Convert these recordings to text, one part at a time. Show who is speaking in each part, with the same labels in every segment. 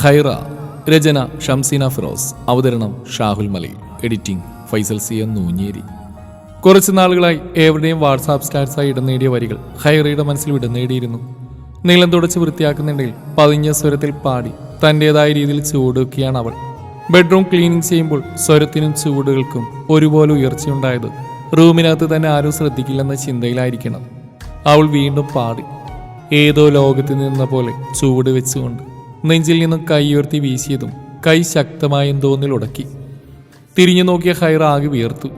Speaker 1: ഹൈറ രചന ഷംസീന ഫിറോസ് അവതരണം Shahul Mali editing Faisal C N Noonjeri. കുറച്ച് നാളുകളായി ഏവരുടെയും വാട്സാപ്പ് സ്റ്റാറ്റസായി ഇടം നേടിയ വരികൾ ഹൈറയുടെ മനസ്സിൽ ഇടം നേടിയിരുന്നു. നീളം തുടച്ച് വൃത്തിയാക്കുന്നുണ്ടെങ്കിൽ പതിഞ്ഞ സ്വരത്തിൽ പാടി തന്റെതായ രീതിയിൽ ചൂടുകയാണ് അവൾ. ബെഡ്റൂം ക്ലീനിങ് ചെയ്യുമ്പോൾ സ്വരത്തിനും ചൂടുകൾക്കും ഒരുപോലെ ഉയർച്ചയുണ്ടായത് റൂമിനകത്ത് തന്നെ ആരും ശ്രദ്ധിക്കില്ലെന്ന ചിന്തയിലായിരിക്കണം. അവൾ വീണ്ടും പാടി. ഏതോ ലോകത്ത് നിന്ന പോലെ ചൂട് വെച്ചുകൊണ്ട് നെഞ്ചിൽ നിന്നും കൈ ഉയർത്തി വീശിയതും കൈ ശക്തമായ തോന്നിൽ ഉടക്കി. തിരിഞ്ഞു നോക്കിയ ഹൈർ ആകെ വിയർത്തു.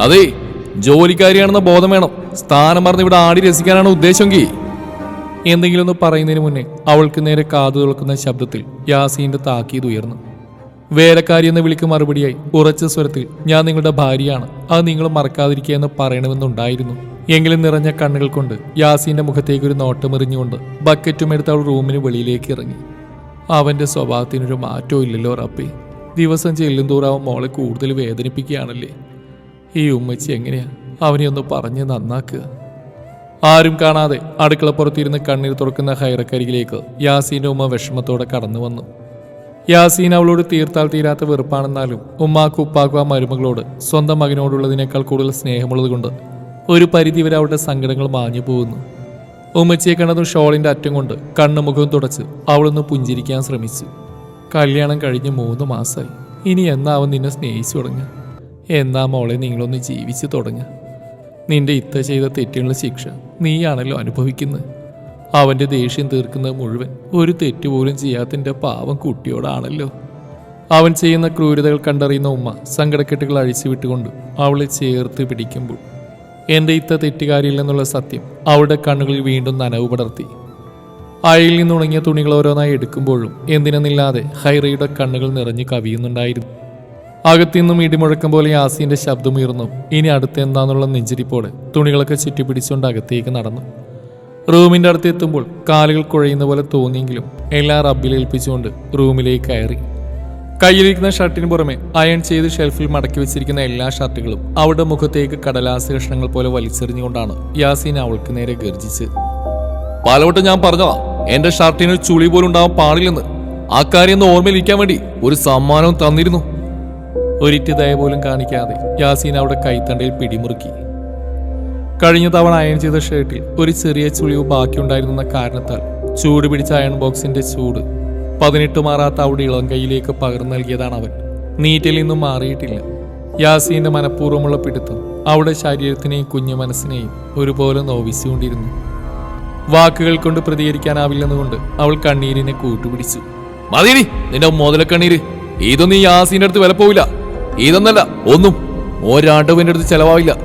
Speaker 1: അതെ ജോലിക്കാരിയാണെന്ന ബോധം വേണം. സ്ഥാനം മറന്ന് ഇവിടെ ആടി രസിക്കാനാണ് ഉദ്ദേശമെങ്കിൽ. എന്തെങ്കിലും ഒന്ന് പറയുന്നതിന് മുന്നേ അവൾക്ക് നേരെ കാതു തുളക്കുന്ന ശബ്ദത്തിൽ യാസീന്റെ താക്കീത് ഉയർന്നു. വേലക്കാരി എന്ന് വിളിക്ക് മറുപടിയായി ഉറച്ച സ്വരത്തിൽ ഞാൻ നിങ്ങളുടെ ഭാര്യയാണ്. അത് നിങ്ങൾ മറക്കാതിരിക്കുക എന്ന് പറയണമെന്നുണ്ടായിരുന്നു. എങ്കിലും നിറഞ്ഞ കണ്ണുകൾ കൊണ്ട് യാസീന്റെ മുഖത്തേക്ക് ഒരു നോട്ടമെറിഞ്ഞുകൊണ്ട് ബക്കറ്റും എടുത്ത് അവൾ റൂമിന് വെളിയിലേക്ക് ഇറങ്ങി. അവന്റെ സ്വഭാവത്തിനൊരു മാറ്റവും ഇല്ലല്ലോ റപ്പി ദിവസം ചെല്ലും തോറും അവൻ മോളെ കൂടുതൽ വേദനിപ്പിക്കുകയാണല്ലേ? ഈ ഉമ്മച്ചി എങ്ങനെയാ അവനെ ഒന്ന് പറഞ്ഞ് നന്നാക്കുക? ആരും കാണാതെ അടുക്കളപ്പുറത്തിരുന്ന് കണ്ണീർ തുറക്കുന്ന ഹൈറക്കരികിലേക്ക് യാസീന്റെ ഉമ്മ വിഷമത്തോടെ കടന്നു വന്നു. യാസീൻ അവളോട് തീർത്താൽ തീരാത്ത വെറുപ്പാണെന്നാലും ഉമ്മാക്കും ഉപ്പാക്കും ആ മരുമകളോട് സ്വന്തം മകനോടുള്ളതിനേക്കാൾ കൂടുതൽ സ്നേഹമുള്ളതുകൊണ്ട് ഒരു പരിധിവരെ അവളുടെ സങ്കടങ്ങൾ മാഞ്ഞു പോകുന്നു ഉമ്മച്ചിയെ കണ്ടതും ഷോളിന്റെ അറ്റം കൊണ്ട് കണ്ണുമുഖം തുടച്ച് അവളൊന്ന് പുഞ്ചിരിക്കാൻ ശ്രമിച്ചു. കല്യാണം കഴിഞ്ഞ് മൂന്ന് മാസമായി ഇനി എന്നാ അവൻ നിന്നെ സ്നേഹിച്ചു തുടങ്ങുക? എന്നാ മോളെ നിങ്ങളൊന്ന് ജീവിച്ചു തുടങ്ങുക? നിന്റെ ഇത്ത ചെയ്ത തെറ്റിനുള്ള ശിക്ഷ നീയാണല്ലോ അനുഭവിക്കുന്നത്. അവന്റെ ദേഷ്യം തീർക്കുന്നത് മുഴുവൻ ഒരു തെറ്റ് പോലും ചെയ്യാത്തതിന്റെ പാവം കുട്ടിയോടാണല്ലോ. അവൻ ചെയ്യുന്ന ക്രൂരതകൾ കണ്ടറിയുന്ന ഉമ്മ സങ്കടക്കെട്ടുകൾ അഴിച്ചു വിട്ടുകൊണ്ട് അവളെ ചേർത്ത് പിടിക്കുമ്പോൾ എന്റെ ഇത്ത തെറ്റുകാരില്ലെന്നുള്ള സത്യം അവളുടെ കണ്ണുകളിൽ വീണ്ടും നനവ് പടർത്തി. അയയിൽ നിന്നുണങ്ങിയ തുണികൾ ഓരോന്നായി എടുക്കുമ്പോഴും എന്തിനെന്നില്ലാതെ ഹൈറയുടെ കണ്ണുകൾ നിറഞ്ഞു കവിയുന്നുണ്ടായിരുന്നു. അകത്തുനിന്നും ഇടിമുഴക്കം പോലെ യാസീന്റെ ശബ്ദമുയർന്നു. ഇനി അടുത്ത് എന്താന്നുള്ള നെഞ്ചിരിപ്പോടെ തുണികളൊക്കെ ചുറ്റിപ്പിടിച്ചുകൊണ്ട് അകത്തേക്ക് നടന്നു. റൂമിന്റെ അടുത്ത് എത്തുമ്പോൾ കാലുകൾ കുഴയുന്ന പോലെ തോന്നിയെങ്കിലും എല്ലാം റബ്ബിലേൽപ്പിച്ചുകൊണ്ട് റൂമിലേക്ക് കയറി. കയ്യിലിരിക്കുന്ന ഷർട്ടിന് പുറമെ അയൺ ചെയ്ത് ഷെൽഫിൽ മടക്കി വെച്ചിരിക്കുന്ന എല്ലാ ഷർട്ടുകളും അവളുടെ മുഖത്തേക്ക് കടലാസ് കഷ്ണങ്ങൾ പോലെ വലിച്ചെറിഞ്ഞുകൊണ്ടാണ് യാസീൻ അവൾക്ക് നേരെ ഗർജിച്ച് പലവട്ടം ഞാൻ പറഞ്ഞതാ എന്റെ ഷർട്ടിന് ചുളി പോലും ഉണ്ടാവാൻ പാടില്ലെന്ന്. ആ കാര്യം ഒന്ന് ഓർമ്മയിലിരിക്കാൻ വേണ്ടി ഒരു സമ്മാനവും തന്നിരുന്നു. ഒരിറ്റ് ദയ പോലും കാണിക്കാതെ യാസീൻ അവിടെ കൈത്തണ്ടയിൽ പിടിമുറുക്കി. കഴിഞ്ഞ തവണ അയൺ ചെയ്ത ഷർട്ടിൽ ഒരു ചെറിയ ചുളിവ് ബാക്കിയുണ്ടായിരുന്ന കാരണത്താൽ ചൂട് പിടിച്ച അയൺ ബോക്സിന്റെ ചൂട് പതിനെട്ട് മാറാത്ത അവിടെ ഇളം കൈയിലേക്ക് പകർന്നു നൽകിയതാണ് അവൻ. നീറ്റിൽ നിന്നും മാറിയിട്ടില്ല. യാസീന്റെ മനഃപൂർവമുള്ള പിടുത്തം അവിടെ ശരീരത്തിനെയും കുഞ്ഞു മനസ്സിനെയും ഒരുപോലെ നോവിച്ചുകൊണ്ടിരുന്നു. വാക്കുകൾ കൊണ്ട് പ്രതികരിക്കാനാവില്ലെന്നുകൊണ്ട് അവൾ കണ്ണീരിനെ കൂട്ടുപിടിച്ചു. മതിരി നിന്റെ കണ്ണീര്. ഇതൊന്നും യാസീന്റെ അടുത്ത് വിലപ്പോവില്ല ഇതൊന്നല്ല ഒന്നും. ഒരാണ്ടവിന്റെ അടുത്ത് ചെലവാവില്ല.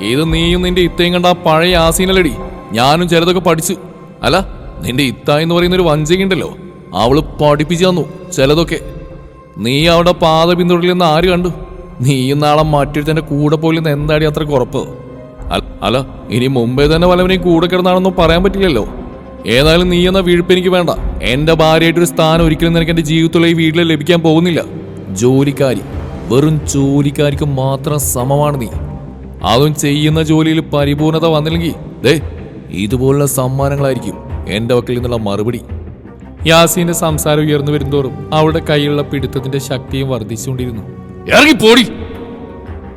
Speaker 1: ഇത് നീയും നിന്റെ ഇത്തയും കണ്ട ആ പഴയ യാസീനല്ലടി. ഞാനും ചിലതൊക്കെ പഠിച്ചു. അല്ല നിന്റെ ഇത്ത എന്ന് പറയുന്ന ഒരു വഞ്ചകയുണ്ടല്ലോ അവൾ പഠിപ്പിച്ചു തന്നു ചിലതൊക്കെ. നീ അവിടെ പാത പിന്തുടരില്ലെന്ന് ആര് കണ്ടു? നീയും നാളെ മറ്റൊരുത്തന്റെ കൂടെ പോയില്ലെന്ന് എന്താടി അത്ര കുറപ്പ്? അല്ല ഇനി മുമ്പേ തന്നെ വല്ലവനെയും കൂടെ കിടന്നാണെന്നും പറയാൻ പറ്റില്ലല്ലോ. ഏതായാലും നീ എന്ന വീഴ്പ്പ് എനിക്ക് വേണ്ട. എന്റെ ഭാര്യയായിട്ടൊരു സ്ഥാനം ഒരിക്കലും നിനക്ക് എന്റെ ജീവിതത്തിലുള്ള ഈ വീട്ടിൽ ലഭിക്കാൻ പോകുന്നില്ല. ജോലിക്കാരി വെറും ജോലിക്കാരിക്ക് മാത്രം സമമാണ് നീ. അതും ചെയ്യുന്ന ജോലിയിൽ പരിപൂർണത വന്നില്ലെങ്കിൽ ദേ ഇതുപോലുള്ള സമ്മാനങ്ങളായിരിക്കും എന്റെ വക്കിൽ നിന്നുള്ള മറുപടി. യാസീന്റെ സംസാരം ഉയർന്നു വരുന്തോറും അവളുടെ കൈയിലുള്ള പിടുത്തത്തിന്റെ ശക്തിയും വർദ്ധിച്ചുകൊണ്ടിരുന്നു. ഇറങ്ങി പോടി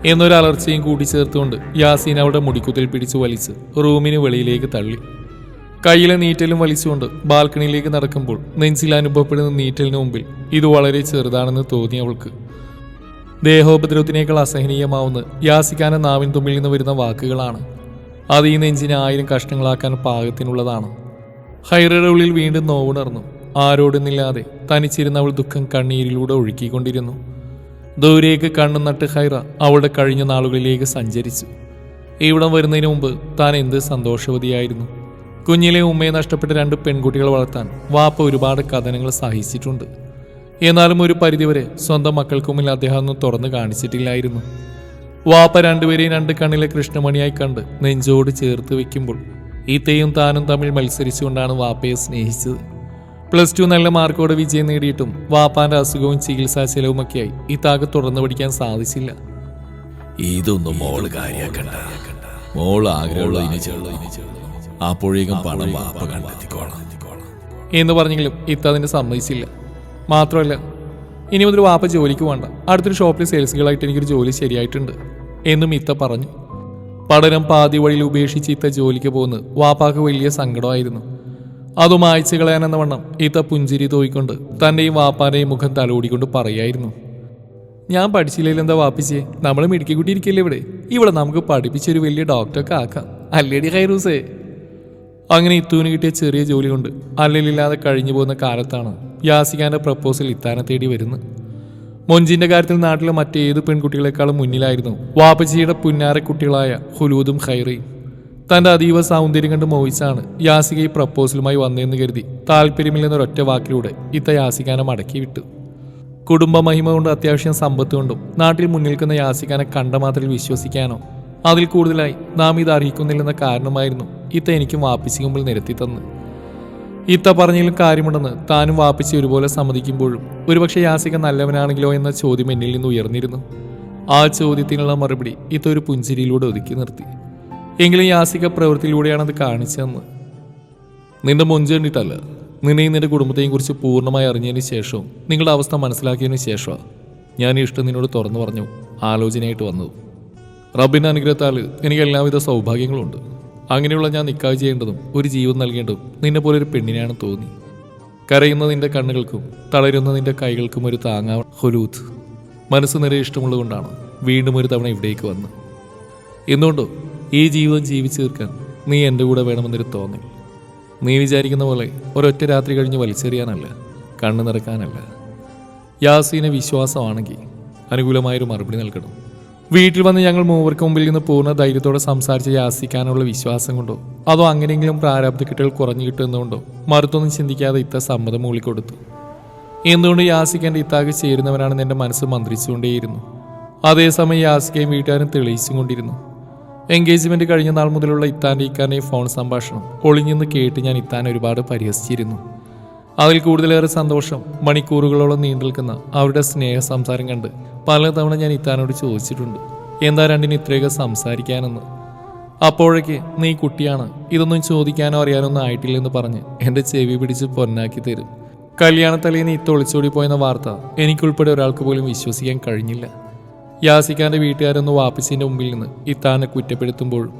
Speaker 1: എന്നൊരു അലർച്ചയും കൂടി ചേർത്തുകൊണ്ട് യാസീൻ അവളുടെ മുടിക്കുത്തിൽ പിടിച്ചു വലിച്ച് റൂമിന് വെളിയിലേക്ക് തള്ളി. കയ്യിലെ നീറ്റലും വലിച്ചുകൊണ്ട് ബാൽക്കണിയിലേക്ക് നടക്കുമ്പോൾ നെഞ്ചിൽ അനുഭവപ്പെടുന്ന നീറ്റലിന് മുമ്പിൽ ഇത് വളരെ ചെറുതാണെന്ന് തോന്നി അവൾക്ക്. ദേഹോപദ്രവത്തിനേക്കാൾ അസഹനീയമാവുന്ന യാസിക്കാന നാവിൻ തുമ്പിൽ നിന്ന് വരുന്ന വാക്കുകളാണ്. അത് ഈ നെഞ്ചിനെ ആയിരം കഷ്ണങ്ങളാക്കാൻ പാകത്തിനുള്ളതാണ്. ഹൈറയുടെ ഉള്ളിൽ വീണ്ടും നോവുണർന്നു. ആരോടുന്നില്ലാതെ തനിച്ചിരുന്ന അവൾ ദുഃഖം കണ്ണീരിലൂടെ ഒഴുക്കിക്കൊണ്ടിരുന്നു. ദൂരേക്ക് കണ്ണു നട്ട് ഹൈറ അവളുടെ കഴിഞ്ഞ നാളുകളിലേക്ക് സഞ്ചരിച്ചു. ഇവിടം വരുന്നതിന് മുമ്പ് താൻ എന്ത് സന്തോഷവതിയായിരുന്നു. കുഞ്ഞിലെ ഉമ്മയെ നഷ്ടപ്പെട്ട രണ്ട് പെൺകുട്ടികളെ വളർത്താൻ വാപ്പ ഒരുപാട് കഥനങ്ങൾ സഹിച്ചിട്ടുണ്ട്. എന്നാലും ഒരു പരിധിവരെ സ്വന്തം മക്കൾക്ക് മുന്നിൽ അദ്ദേഹം ഒന്നും തുറന്നു കാണിച്ചിട്ടില്ലായിരുന്നു. വാപ്പ രണ്ടുപേരെയും രണ്ട് കണ്ണിലെ കൃഷ്ണമണിയായി കണ്ട് നെഞ്ചോട് ചേർത്ത് വെക്കുമ്പോൾ ഈത്തയും താനും തമ്മിൽ മത്സരിച്ചുകൊണ്ടാണ് വാപ്പയെ സ്നേഹിച്ചത്. പ്ലസ് ടു നല്ല മാർക്കോടെ വിജയം നേടിയിട്ടും വാപ്പാന്റെ അസുഖവും ചികിത്സാ ചെലവുമൊക്കെയായി ഇത്താക്ക് തുറന്നു പഠിക്കാൻ സാധിച്ചില്ല.
Speaker 2: ഇതൊന്നും മോൾ കാര്യാക്കണ്ട. മോൾ ആഗ്രഹമുള്ള അപ്പോഴേക്കും പണം വാപ്പ കണ്ടെത്തിക്കോളാം.
Speaker 1: എന്ന് പറഞ്ഞെങ്കിലും ഇത്ത അതിന് സമ്മതിച്ചില്ല. മാത്രമല്ല ഇനി മുതൽ വാപ്പ ജോലിക്ക് വേണ്ട അടുത്തൊരു ഷോപ്പിൽ സെയിൽസുകളായിട്ട് എനിക്കൊരു ജോലി ശരിയായിട്ടുണ്ട് എന്നും ഇത്ത പറഞ്ഞു. പഠനം പാതി വഴിയിൽ ഉപേക്ഷിച്ച് ഇത്ത ജോലിക്ക് പോകുന്നത് വാപ്പാക്ക് വലിയ സങ്കടമായിരുന്നു. അതും അയച്ചു കളയാനെന്ന വണ്ണം ഇത പുഞ്ചിരി തോയിക്കൊണ്ട് തന്റെയും വാപ്പാന്റെയും മുഖം തലോടിക്കൊണ്ട് പറയായിരുന്നു. ഞാൻ പഠിച്ചില്ലെങ്കിൽ എന്താ വാപ്പിച്ചേ നമ്മൾ മിടുക്കിക്കുട്ടി ഇരിക്കില്ലേ ഇവിടെ? ഇവിടെ നമുക്ക് പഠിപ്പിച്ചൊരു വലിയ ഡോക്ടറൊക്കെ ആക്കാം. അല്ലേടി ഹൈറൂസേ? അങ്ങനെ ഇത്തൂന് കിട്ടിയ ചെറിയ ജോലി കൊണ്ട് അല്ലലില്ലാതെ കഴിഞ്ഞു പോകുന്ന കാലത്താണ് യാസിക്കാന്റെ പ്രപ്പോസൽ ഇത്താനെ തേടി വരുന്നത്. മൊഞ്ചിന്റെ കാര്യത്തിൽ നാട്ടിലെ മറ്റേത് പെൺകുട്ടികളെക്കാളും മുന്നിലായിരുന്നു വാപ്പച്ചിയുടെ പുന്നാര കുട്ടികളായ ഹുലൂദും ഖൈറയും തന്റെ അതീവ സൗന്ദര്യം കണ്ട് മോഹിച്ചാണ് യാസിക ഈ പ്രപ്പോസലുമായി വന്നതെന്ന് കരുതി താല്പര്യമില്ലെന്നൊരൊറ്റ വാക്കിലൂടെ ഇത്ത യാസിക്കാനെ മടക്കി വിട്ടു. കുടുംബ മഹിമ കൊണ്ട് അത്യാവശ്യം സമ്പത്ത് കൊണ്ടും നാട്ടിൽ മുന്നിൽ നിൽക്കുന്ന യാസിക്കാനെ കണ്ട മാത്രയിൽ വിശ്വസിക്കാനോ അതിൽ കൂടുതലായി നാം ഇത് അറിയിക്കുന്നില്ലെന്ന കാരണമായിരുന്നു ഇത്ത എനിക്ക് വാപ്പിച്ചു മുമ്പിൽ നിരത്തി തന്ന്. ഇത്ത പറഞ്ഞതിലും കാര്യമുണ്ടെന്ന് താനും വാപ്പിച്ച് ഒരുപോലെ സമ്മതിക്കുമ്പോഴും ഒരുപക്ഷെ യാസിക നല്ലവനാണെങ്കിലോ എന്ന ചോദ്യം എന്നിൽ നിന്ന് ഉയർന്നിരുന്നു. ആ ചോദ്യത്തിനുള്ള മറുപടി ഇത്ത ഒരു പുഞ്ചിരിയിലൂടെ ഒതുക്കി നിർത്തി. എങ്കിലും യാസിക പ്രവൃത്തിയിലൂടെയാണ് അത് കാണിച്ചതെന്ന് നിന്റെ മൊഞ്ച് കണ്ടിട്ടല്ല. നിന്നെയും നിന്റെ കുടുംബത്തെയും കുറിച്ച് പൂർണമായി അറിഞ്ഞതിന് ശേഷവും നിങ്ങളുടെ അവസ്ഥ മനസ്സിലാക്കിയതിന് ശേഷമാണ് ഞാൻ ഈ ഇഷ്ടം നിന്നോട് തുറന്നു പറഞ്ഞു ആലോചനയായിട്ട് വന്നത്. റബ്ബിന്റെ അനുഗ്രഹത്താൽ എനിക്ക് എല്ലാവിധ സൗഭാഗ്യങ്ങളുണ്ട്. അങ്ങനെയുള്ള ഞാൻ നിക്കാഹ് ചെയ്യേണ്ടതും ഒരു ജീവൻ നൽകേണ്ടതും നിന്നെ പോലെ ഒരു പെണ്ണിനെയാണ് തോന്നി. കരയുന്ന നിന്റെ കണ്ണുകൾക്കും തളരുന്ന നിന്റെ കൈകൾക്കും ഒരു താങ്ങാ ഹൊലൂത്ത്. മനസ്സ് നിറയെ ഇഷ്ടമുള്ളതുകൊണ്ടാണ് വീണ്ടും ഒരു തവണ ഇവിടേക്ക് വന്ന് എന്തുകൊണ്ടോ ഈ ജീവിതം ജീവിച്ചു തീർക്കാൻ നീ എന്റെ കൂടെ വേണമെന്നൊരു തോന്നൽ. നീ വിചാരിക്കുന്ന പോലെ ഒരൊറ്റ രാത്രി കഴിഞ്ഞ് വലിച്ചെറിയാനല്ല കണ്ണു നിറക്കാനല്ല. യാസീനെ വിശ്വാസമാണെങ്കിൽ അനുകൂലമായൊരു മറുപടി നൽകണം. വീട്ടിൽ വന്ന് ഞങ്ങൾ മൂവർക്ക് മുമ്പിൽ നിന്ന് പൂർണ ധൈര്യത്തോടെ സംസാരിച്ച് യാസിക്കാനുള്ള വിശ്വാസം കൊണ്ടോ അതോ അങ്ങനെയെങ്കിലും പ്രാരാബ്ധക്കെട്ടുകൾ കുറഞ്ഞു കിട്ടുന്നതുകൊണ്ടോ മറുത്തൊന്നും ചിന്തിക്കാതെ ഇത്ത സമ്മതം മൂളിക്കൊടുത്തു. എന്തുകൊണ്ട് യാസിക്ക് എന്റെ ഇത്താക്ക് ചേരുന്നവനാണെന്ന് എന്റെ മനസ്സ് മന്ത്രിച്ചുകൊണ്ടേയിരുന്നു. അതേസമയം യാസിക്കയും വീട്ടുകാരും തെളിയിച്ചും കൊണ്ടിരുന്നു എൻഗേജ്മെന്റ് കഴിഞ്ഞ നാൾ മുതലുള്ള ഇത്താന്റെ ഇക്കാന്റെയും ഫോൺ സംഭാഷണം ഒളിഞ്ഞെന്ന് കേട്ട് ഞാൻ ഇത്താൻ ഒരുപാട് പരിഹസിച്ചിരുന്നു. അതിൽ കൂടുതലേറെ സന്തോഷം മണിക്കൂറുകളോളം നീണ്ടു നിൽക്കുന്ന അവരുടെ സ്നേഹ സംസാരം കണ്ട് പലതവണ ഞാൻ ഇത്താനോട് ചോദിച്ചിട്ടുണ്ട് എന്താ രണ്ടിന് ഇത്രയൊക്കെ സംസാരിക്കാനെന്ന്? അപ്പോഴേക്ക് നീ കുട്ടിയാണ് ഇതൊന്നും ചോദിക്കാനോ അറിയാനോ ഒന്നും ആയിട്ടില്ലെന്ന് പറഞ്ഞ് എന്റെ ചെവി പിടിച്ച് പൊന്നാക്കി തരും. കല്യാണത്തലേന്ന് ഇത്ത ഒളിച്ചോടി പോയെന്ന വാർത്ത എനിക്കുൾപ്പെടെ ഒരാൾക്ക് പോലും വിശ്വസിക്കാൻ കഴിഞ്ഞില്ല. യാസിക്കാന്റെ വീട്ടുകാരൊന്ന് വാപ്പിച്ചിന്റെ മുമ്പിൽ നിന്ന് ഇത്താനെ കുറ്റപ്പെടുത്തുമ്പോൾ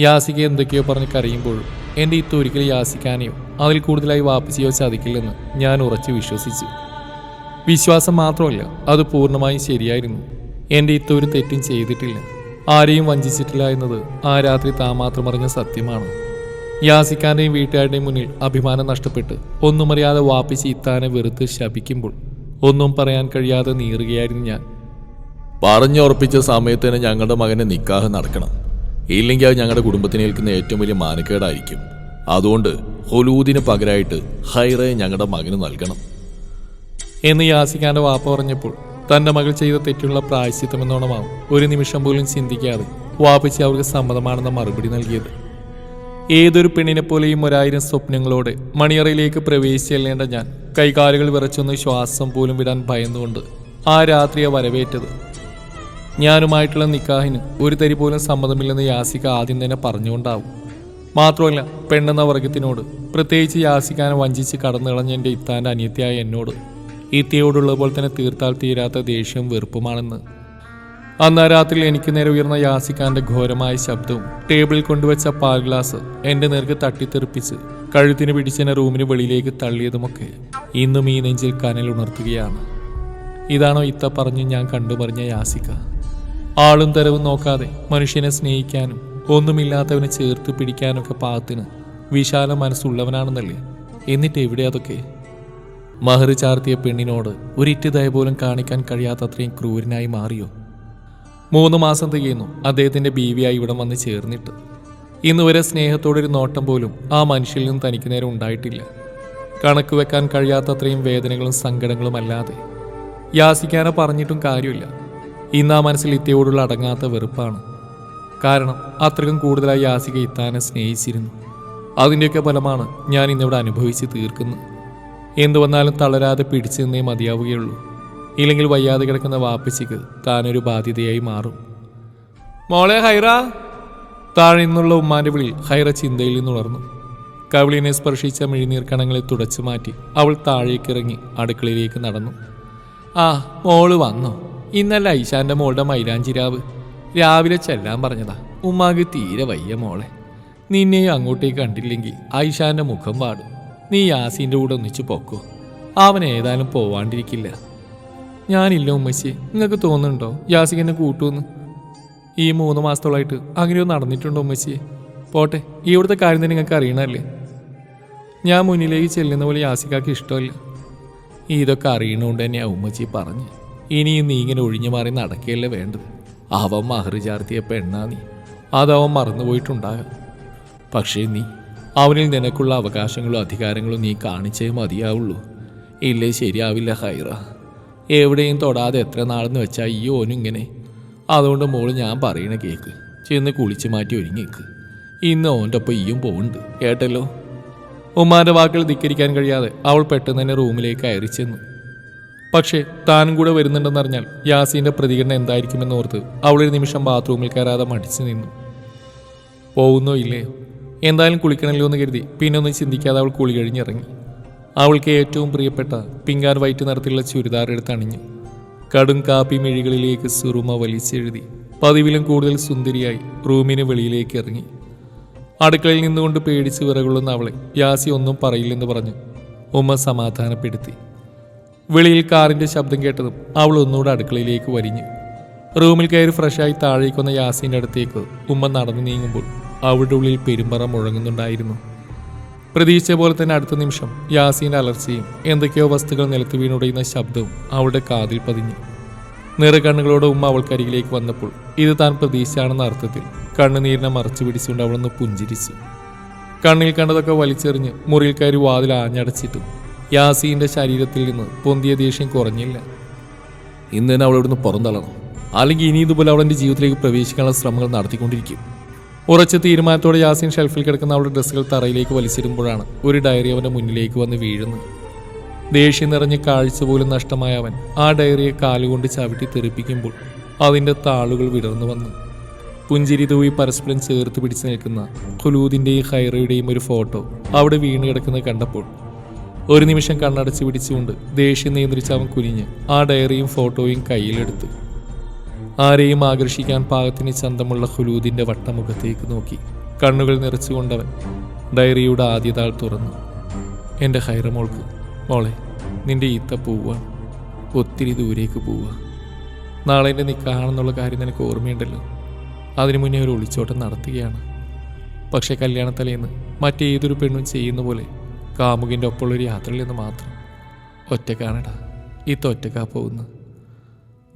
Speaker 1: യാസിക എന്തൊക്കെയോ പറഞ്ഞ് കരയുമ്പോൾ എന്റെ ഇത്ത ഒരിക്കലും യാസിക്കാനെയോ അതിൽ കൂടുതലായി വാപ്പിച്ചിയോ ചതിക്കില്ലെന്ന് ഞാൻ ഉറച്ചു വിശ്വസിച്ചു. വിശ്വാസം മാത്രമല്ല അത് പൂർണമായും ശരിയായിരുന്നു. എന്റെ ഇത്ത ഒരു തെറ്റും ചെയ്തിട്ടില്ല. ആരെയും വഞ്ചിച്ചിട്ടില്ല എന്നത് ആ രാത്രി താൻ മാത്രം അറിഞ്ഞ സത്യമാണ്. യാസിക്കാന്റെയും വീട്ടുകാരുടെയും മുന്നിൽ അഭിമാനം നഷ്ടപ്പെട്ട് ഒന്നും അറിയാതെ വാപ്പിച്ച് ഇത്താനെ വെറുത്ത് ശപിക്കുമ്പോൾ ഒന്നും പറയാൻ കഴിയാതെ നീറുകയായിരുന്നു ഞാൻ.
Speaker 2: പറഞ്ഞുറപ്പിച്ച സമയത്ത് തന്നെ ഞങ്ങളുടെ മകനെ നിക്കാഹ് നടക്കണം. ഇല്ലെങ്കിൽ അത് ഞങ്ങളുടെ കുടുംബത്തിന് ഏൽക്കുന്ന ഏറ്റവും വലിയ മാനക്കേടായിരിക്കും. അതുകൊണ്ട് ഹൊലൂദിന് പകരമായിട്ട് ഹൈറയെ ഞങ്ങളുടെ മകന് നൽകണം.
Speaker 1: എന്ന് യാസിക്കാന്റെ വാപ്പ പറഞ്ഞപ്പോൾ തന്റെ മകൾ ചെയ്ത തെറ്റുള്ള പ്രായശ്ചിത്തമെന്നോണമാവും ഒരു നിമിഷം പോലും ചിന്തിക്കാതെ വാപ്പിച്ച് അവർക്ക് സമ്മതമാണെന്ന മറുപടി നൽകിയത്. ഏതൊരു പെണ്ണിനെ പോലെയും ഒരായിരം സ്വപ്നങ്ങളോടെ മണിയറയിലേക്ക് പ്രവേശിച്ചെല്ലേണ്ട ഞാൻ കൈകാലുകൾ വിറച്ചൊന്ന് ശ്വാസം പോലും വിടാൻ ഭയന്നുകൊണ്ട് ആ രാത്രിയെ വരവേറ്റത് ഞാനുമായിട്ടുള്ള നിക്കാഹിന് ഒരു തരി പോലും സമ്മതമില്ലെന്ന് യാസിക ആദ്യം തന്നെ പറഞ്ഞുകൊണ്ടാവും. മാത്രമല്ല പെണ്ണെന്ന വർഗത്തിനോട് പ്രത്യേകിച്ച് യാസിക്കാനെ വഞ്ചിച്ച് കടന്നു കളഞ്ഞ എന്റെ ഇത്താന്റെ അനിയത്തിയായ എന്നോട് ഇത്തിയോടുള്ള പോലെ തന്നെ തീർത്താൽ തീരാത്ത ദേഷ്യവും വെറുപ്പുമാണെന്ന്. അന്ന് രാത്രി എനിക്ക് നേരെ ഉയർന്ന യാസിക്കാന്റെ ഘോരമായ ശബ്ദവും ടേബിളിൽ കൊണ്ടുവച്ച പാൽ ഗ്ലാസ് എന്റെ നേർക്ക് തട്ടിത്തെറിപ്പിച്ച് കഴുത്തിന് പിടിച്ചെന്നെ റൂമിന് വെളിയിലേക്ക് തള്ളിയതുമൊക്കെ ഇന്നും ഈ നെഞ്ചിൽ കനൽ ഉണർത്തുകയാണ്. ഇതാണോ ഇത്ത പറഞ്ഞ് ഞാൻ കണ്ടു പറഞ്ഞ യാസിക. ആളും തരവും നോക്കാതെ മനുഷ്യനെ സ്നേഹിക്കാനും ഒന്നുമില്ലാത്തവനെ ചേർത്ത് പിടിക്കാനൊക്കെ പാകത്തിന് വിശാല മനസ്സുള്ളവനാണെന്നല്ലേ? എന്നിട്ട് എവിടെ അതൊക്കെ? മഹർ ചാർത്തിയ പെണ്ണിനോട് ഒരിറ്റ് ദയ പോലും കാണിക്കാൻ കഴിയാത്തത്രയും ക്രൂരനായി മാറിയോ? മൂന്ന് മാസം തികയുന്നു അദ്ദേഹത്തിന്റെ ബീവിയായി ഇവിടം വന്ന് ചേർന്നിട്ട്. ഇന്നുവരെ സ്നേഹത്തോടൊരു നോട്ടം പോലും ആ മനുഷ്യൽ നിന്ന് തനിക്ക് നേരം ഉണ്ടായിട്ടില്ല. കണക്ക് വെക്കാൻ കഴിയാത്തത്രയും വേദനകളും സങ്കടങ്ങളും അല്ലാതെ യാസിക്കാനെ പറഞ്ഞിട്ടും കാര്യമില്ല. ഇന്ന് ആ മനസ്സിൽ ഇത്തയോടുള്ള അടങ്ങാത്ത വെറുപ്പാണ്. കാരണം അത്രയും കൂടുതലായി യാസിക ഇത്താനെ സ്നേഹിച്ചിരുന്നു. അതിന്റെയൊക്കെ ഫലമാണ് ഞാൻ ഇന്നിവിടെ അനുഭവിച്ച് തീർക്കുന്നത്. എന്തു വന്നാലും തളരാതെ പിടിച്ചു നിന്നേ മതിയാവുകയുള്ളൂ. ഇല്ലെങ്കിൽ വയ്യാതെ കിടക്കുന്ന വാപ്പച്ചിക്ക് താനൊരു ബാധ്യതയായി മാറും. മോളെ ഹൈറ! താഴെ നിന്നുള്ള ഉമ്മാന്റെ വിളി ഹൈറ ചിന്തയിൽ നിന്നുണർന്നു. കവിളിനെ സ്പർശിച്ച മിഴിനീർ കണങ്ങളെ തുടച്ചു മാറ്റി അവൾ താഴേക്കിറങ്ങി അടുക്കളയിലേക്ക് നടന്നു. ആ മോൾ വന്നോ? ഇന്നല്ല ഐശാന്റെ മോളുടെ മൈലാഞ്ചിരാവ് രാവിലെ ചെല്ലാൻ പറഞ്ഞതാ. ഉമ്മാക്ക് തീരെ വയ്യ മോളെ. നിന്നെയും അങ്ങോട്ടേക്ക് കണ്ടില്ലെങ്കിൽ ഐഷാന്റെ മുഖം പാടും നീ യാസീന്റെ കൂടെ ഒന്നിച്ച് പൊക്കോ. അവൻ ഏതായാലും പോവാണ്ടിരിക്കില്ല. ഞാനില്ല ഉമ്മച്ചി. നിങ്ങൾക്ക് തോന്നുന്നുണ്ടോ? യാസിക്ക് എന്നെ കൂട്ടുമെന്ന് ഈ മൂന്ന് മാസത്തോളമായിട്ട് അങ്ങനെയോ നടന്നിട്ടുണ്ടോ ഉമ്മച്ചി? പോട്ടെ ഇവിടുത്തെ കാര്യം തന്നെ നിങ്ങൾക്ക് അറിയണമല്ലേ ഞാൻ മുന്നിലേക്ക് ചെല്ലുന്ന പോലെ യാസിക്കാക്ക് ഇഷ്ടമല്ല. ഇതൊക്കെ അറിയണോണ്ട് തന്നെയാണ് ഉമ്മച്ചി പറഞ്ഞു ഇനിയും നീ ഇങ്ങനെ ഒഴിഞ്ഞു മാറി നടക്കുകയല്ലേ വേണ്ടത്? അവൻ മഹറി ചാർത്തിയ പെണ്ണാ നീ. അതവൻ മറന്നുപോയിട്ടുണ്ടാകാം പക്ഷേ നീ അവനിൽ നിനക്കുള്ള അവകാശങ്ങളും അധികാരങ്ങളും നീ കാണിച്ചേ മതിയാവുള്ളൂ. ഇല്ലേ ശരിയാവില്ല ഹൈറ. എവിടെയും തൊടാതെ എത്ര നാളെന്ന് വെച്ചാൽ ഈ ഓനും ഇങ്ങനെ അതുകൊണ്ട് മോൾ ഞാൻ പറയണ കേക്ക് ചെന്ന് കുളിച്ച് മാറ്റി ഒരുങ്ങിക്ക് ഇന്ന് ഓന്റെ ഒപ്പം ഈയും പോകുന്നുണ്ട് കേട്ടല്ലോ? ഉമ്മാന്റെ വാക്കുകൾ ധിക്കരിക്കാൻ കഴിയാതെ അവൾ പെട്ടെന്ന് തന്നെ റൂമിലേക്ക് കയറി ചെന്നു. പക്ഷേ താനും കൂടെ വരുന്നുണ്ടെന്നറിഞ്ഞാൽ യാസീന്റെ പ്രതികരണം എന്തായിരിക്കുമെന്ന് ഓർത്ത് അവളൊരു നിമിഷം ബാത്റൂമിൽ കയറാതെ മടിച്ചു നിന്നു. പോകുന്നോ ഇല്ലേ? എന്തായാലും കുളിക്കണമല്ലോ എന്ന് കരുതി പിന്നെ ഒന്നും ചിന്തിക്കാതെ അവൾ കുളി കഴിഞ്ഞിറങ്ങി. അവൾക്ക് ഏറ്റവും പ്രിയപ്പെട്ട പിങ്ക് ആൻഡ് വൈറ്റ് നിറത്തിലുള്ള ചുരിദാർ എടുത്ത് അണിഞ്ഞു. കടും കാപ്പി മിഴികളിലേക്ക് സുറുമ വലിച്ചെഴുതി പതിവിലും കൂടുതൽ സുന്ദരിയായി റൂമിന് വെളിയിലേക്ക് ഇറങ്ങി. അടുക്കളയിൽ നിന്നുകൊണ്ട് പേടിച്ച് വിറകൊള്ളുന്ന അവളെ യാസി ഒന്നും പറയില്ലെന്ന് പറഞ്ഞു. ഉമ്മ സമാധാനപ്പെടുത്തി. വെളിയിൽ കാറിന്റെ ശബ്ദം കേട്ടതും അവൾ ഒന്നുകൂടെ അടുക്കളയിലേക്ക് വരിഞ്ഞു റൂമിൽ കയറി ഫ്രഷായി താഴേക്ക് വന്ന യാസീന്റെ അടുത്തേക്ക് ഉമ്മ നടന്നു നീങ്ങുമ്പോൾ അവളുടെ ഉള്ളിൽ പെരുമ്പറ മുഴങ്ങുന്നുണ്ടായിരുന്നു. പ്രതീക്ഷിച്ച പോലെ തന്നെ അടുത്ത നിമിഷം യാസീന്റെ അലർച്ചയും എന്തൊക്കെയോ വസ്തുക്കൾ നിലത്ത് വീണുടയുന്ന ശബ്ദവും അവളുടെ കാതിൽ പതിഞ്ഞു. നിറകണ്ണുകളോട് ഉമ്മ അവൾക്കരികിലേക്ക് വന്നപ്പോൾ ഇത് താൻ പ്രതീക്ഷിച്ചാണെന്ന അർത്ഥത്തിൽ കണ്ണുനീരിനെ മറച്ചു പിടിച്ചുകൊണ്ട് അവളൊന്ന് പുഞ്ചിരിച്ചു. കണ്ണിൽ കണ്ടതൊക്കെ വലിച്ചെറിഞ്ഞ് മുറിയിൽ കയറി വാതിൽ ആഞ്ഞടച്ചിട്ടും. യാസീന്റെ ശരീരത്തിൽ നിന്ന് പൊന്തിയ ദേഷ്യം കുറഞ്ഞില്ല.
Speaker 2: ഇന്ന് തന്നെ അവളിവിടുന്ന് പുറന്തള്ളണം
Speaker 1: അല്ലെങ്കിൽ ഇനി ഇതുപോലെ അവളെന്റെ ജീവിതത്തിലേക്ക് പ്രവേശിക്കാനുള്ള ശ്രമങ്ങൾ നടത്തിക്കൊണ്ടിരിക്കും. ഉറച്ച തീരുമാനത്തോടെ യാസീൻ ഷെൽഫിൽ കിടക്കുന്ന അവളുടെ ഡ്രസ്സുകൾ തറയിലേക്ക് വലിച്ചിടുമ്പോഴാണ് ഒരു ഡയറി അവന്റെ മുന്നിലേക്ക് വന്ന് വീഴുന്നത്. ദേഷ്യം നിറഞ്ഞ കാഴ്ച പോലും നഷ്ടമായ അവൻ ആ ഡയറിയെ കാലുകൊണ്ട് ചവിട്ടി തെറിപ്പിക്കുമ്പോൾ അതിന്റെ താളുകൾ വിടർന്നു വന്നു. പുഞ്ചിരി തൂവി പരസ്പരം ചേർത്ത് പിടിച്ചു നിൽക്കുന്ന ഖുലൂദിന്റെയും ഹൈറയുടെയും ഒരു ഫോട്ടോ അവിടെ വീണ് കിടക്കുന്നത് കണ്ടപ്പോൾ ഒരു നിമിഷം കണ്ണടച്ച് പിടിച്ചുകൊണ്ട് ദേഷ്യം നിയന്ത്രിച്ച് അവൻ കുനിഞ്ഞ് ആ ഡയറിയും ഫോട്ടോയും കയ്യിലെടുത്ത്. ആരെയും ആകർഷിക്കാൻ പാകത്തിന് ചന്തമുള്ള ഹുലൂദിന്റെ വട്ടമുഖത്തേക്ക് നോക്കി. കണ്ണുകൾ നിറച്ചുകൊണ്ടവൻ ഡയറിയുടെ ആദ്യ താൾ തുറന്നു. എന്റെ ഹൈറമോൾക്ക് മോളെ നിന്റെ ഈത്ത പോവുക ഒത്തിരി ദൂരേക്ക് പോവുക. നാളെ എന്റെ നിൽക്കാണെന്നുള്ള കാര്യം നിനക്ക് ഓർമ്മയുണ്ടല്ലോ. അതിനു മുന്നേ ഒരു ഒളിച്ചോട്ടം നടത്തുകയാണ്. പക്ഷേ കല്യാണത്തലേന്ന് മറ്റേതൊരു പെണ്ണും ചെയ്യുന്ന പോലെ കാമുകിന്റെ ഒപ്പമുള്ളൊരു യാത്രയിലെന്ന് മാത്രം ഒറ്റക്കാണടാ. ഈ ഒറ്റക്കാ പോകുന്നു